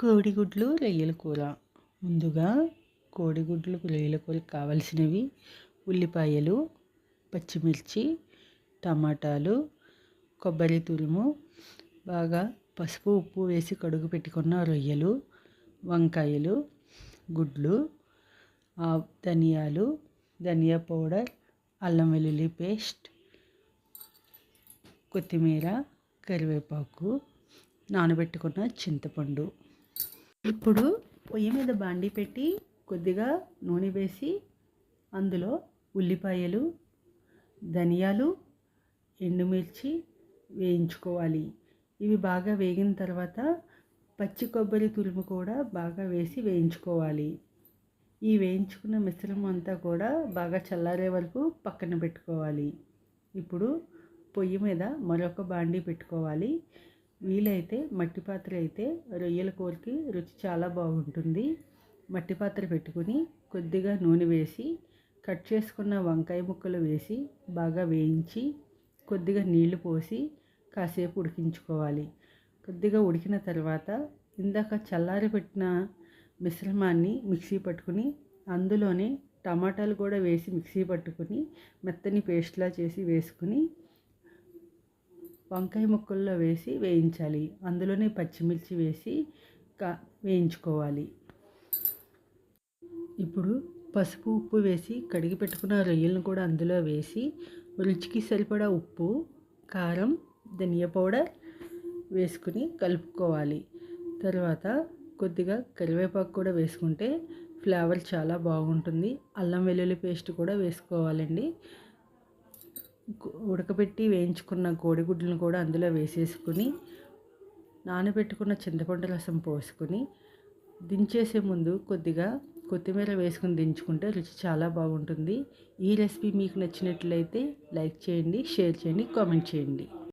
కోడిగుడ్లు రొయ్యల కూర. ముందుగా కోడిగుడ్లు రొయ్యల కూరకు కావలసినవి ఉల్లిపాయలు పచ్చిమిర్చి టమాటాలు కొబ్బరి తురుము బాగా పసుపు ఉప్పు వేసి కడుగు పెట్టుకున్న రొయ్యలు వంకాయలు గుడ్లు ధనియాలు ధనియా పౌడర్ అల్లం వెల్లుల్లి పేస్ట్ కొత్తిమీర కరివేపాకు నానబెట్టుకున్న చింతపండు. ఇప్పుడు పొయ్యి మీద బాండి పెట్టి కొద్దిగా నూనె వేసి అందులో ఉల్లిపాయలు ధనియాలు ఎండుమిర్చి వేయించుకోవాలి. ఇవి బాగా వేగిన తర్వాత పచ్చి కొబ్బరి తురుము కూడా బాగా వేసి వేయించుకోవాలి. ఈ వేయించుకున్న మిశ్రమం అంతా కూడా బాగా చల్లారే వరకు పక్కన పెట్టుకోవాలి. ఇప్పుడు పొయ్యి మీద మరొక బాండీ పెట్టుకోవాలి. వీలైతే మట్టి పాత్ర అయితే రొయ్యల కూరకి రుచి చాలా బాగుంటుంది. మట్టి పాత్ర పెట్టుకుని కొద్దిగా నూనె వేసి కట్ చేసుకున్న వంకాయ ముక్కలు వేసి బాగా వేయించి కొద్దిగా నీళ్ళు పోసి కాసేపు ఉడికించుకోవాలి. కొద్దిగా ఉడికిన తర్వాత ఇందాక చల్లారి పెట్టిన మిశ్రమాన్ని మిక్సీ పట్టుకుని అందులోనే టమాటాలు కూడా వేసి మిక్సీ పట్టుకుని మెత్తని పేస్ట్లా చేసి వేసుకుని వంకాయ ముక్కల్లో వేసి వేయించాలి. అందులోనే పచ్చిమిర్చి వేసి కా వేయించుకోవాలి. ఇప్పుడు పసుపు ఉప్పు వేసి కడిగి పెట్టుకున్న రొయ్యలను కూడా అందులో వేసి రుచికి సరిపడా ఉప్పు కారం ధనియా పౌడర్ వేసుకుని కలుపుకోవాలి. తర్వాత కొద్దిగా కరివేపాకు కూడా వేసుకుంటే ఫ్లేవర్ చాలా బాగుంటుంది. అల్లం వెల్లుల్లి పేస్ట్ కూడా వేసుకోవాలండి. ఉడకబెట్టి వేయించుకున్న కోడిగుడ్లను కూడా అందులో వేసేసుకుని నానబెట్టుకున్న చింతపండు రసం పోసుకొని దించేసే ముందు కొద్దిగా కొత్తిమీర వేసుకుని దించుకుంటే రుచి చాలా బాగుంటుంది. ఈ రెసిపీ మీకు నచ్చినట్లయితే లైక్ చేయండి షేర్ చేయండి కామెంట్ చేయండి.